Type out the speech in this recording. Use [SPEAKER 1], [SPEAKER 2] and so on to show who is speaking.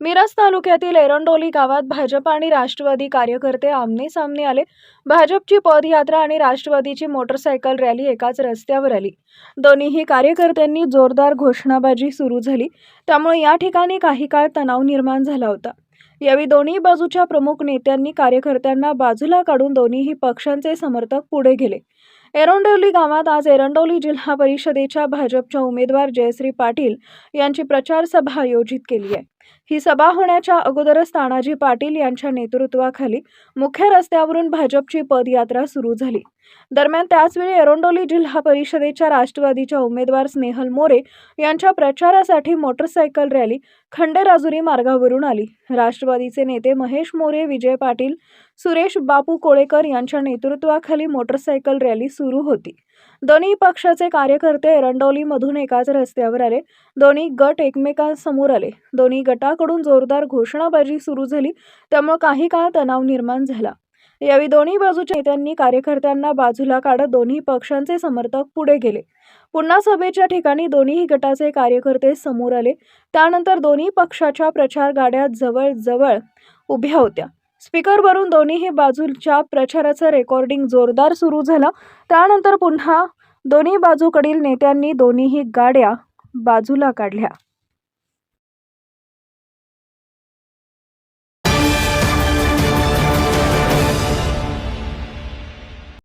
[SPEAKER 1] मिरज तालुक्यातील एरंडोली गावात भाजप आणि राष्ट्रवादी कार्यकर्ते आमने सामने आले. भाजपची पदयात्रा आणि राष्ट्रवादीची मोटरसायकल रॅली एकाच रस्त्यावर आली. दोन्हीही कार्यकर्त्यांनी जोरदार घोषणाबाजी सुरू झाली. त्यामुळे या ठिकाणी काही काळ तणाव निर्माण झाला होता. यावेळी दोन्ही बाजूच्या प्रमुख नेत्यांनी कार्यकर्त्यांना बाजूला काढून दोन्हीही पक्षांचे समर्थक पुढे गेले. एरंडोली गावात आज एरंडोली जिल्हा परिषदेच्या भाजपच्या उमेदवार जयश्री पाटील यांची प्रचार सभा आयोजित केली आहे. ही सभा होण्याच्या अगोदरच तानाजी पाटील यांच्या नेतृत्वाखाली मुख्य रस्त्यावरून भाजपची पदयात्रा सुरू झाली. दरम्यान त्याचवेळी एरोंडोली जिल्हा परिषदेच्या राष्ट्रवादीच्या उमेदवार स्नेहल मोरे यांच्या प्रचारासाठी मोटरसायकल रॅली खंडेराजुरी मार्गावरून आली. राष्ट्रवादीचे नेते महेश मोरे विजय पाटील सुरेश बापू कोळेकर यांच्या नेतृत्वाखाली मोटरसायकल रॅली सुरू होती. दोन्ही पक्षाचे कार्यकर्ते एरंडोलीमधून एकाच रस्त्यावर आले. दोन्ही गट एकमेकांसमोर आले. दोन्ही गटाकडून जोरदार घोषणाबाजी सुरू झाली. त्यामुळे काही काळ तणाव निर्माण झाला. यावेळी दोन्ही बाजूच्या नेत्यांनी कार्यकर्त्यांना बाजूला काढत दोन्ही पक्षांचे समर्थक पुढे गेले. पुन्हा सभेच्या ठिकाणी दोन्ही गटाचे कार्यकर्ते समोर आले. त्यानंतर दोन्ही पक्षाच्या प्रचार गाड्या जवळजवळ उभ्या होत्या. स्पीकरवरून दोन्हीही बाजूच्या प्रचाराचं रेकॉर्डिंग जोरदार सुरू झालं. त्यानंतर पुन्हा दोन्ही बाजूकडील नेत्यांनी दोन्हीही गाड्या बाजूला काढल्या.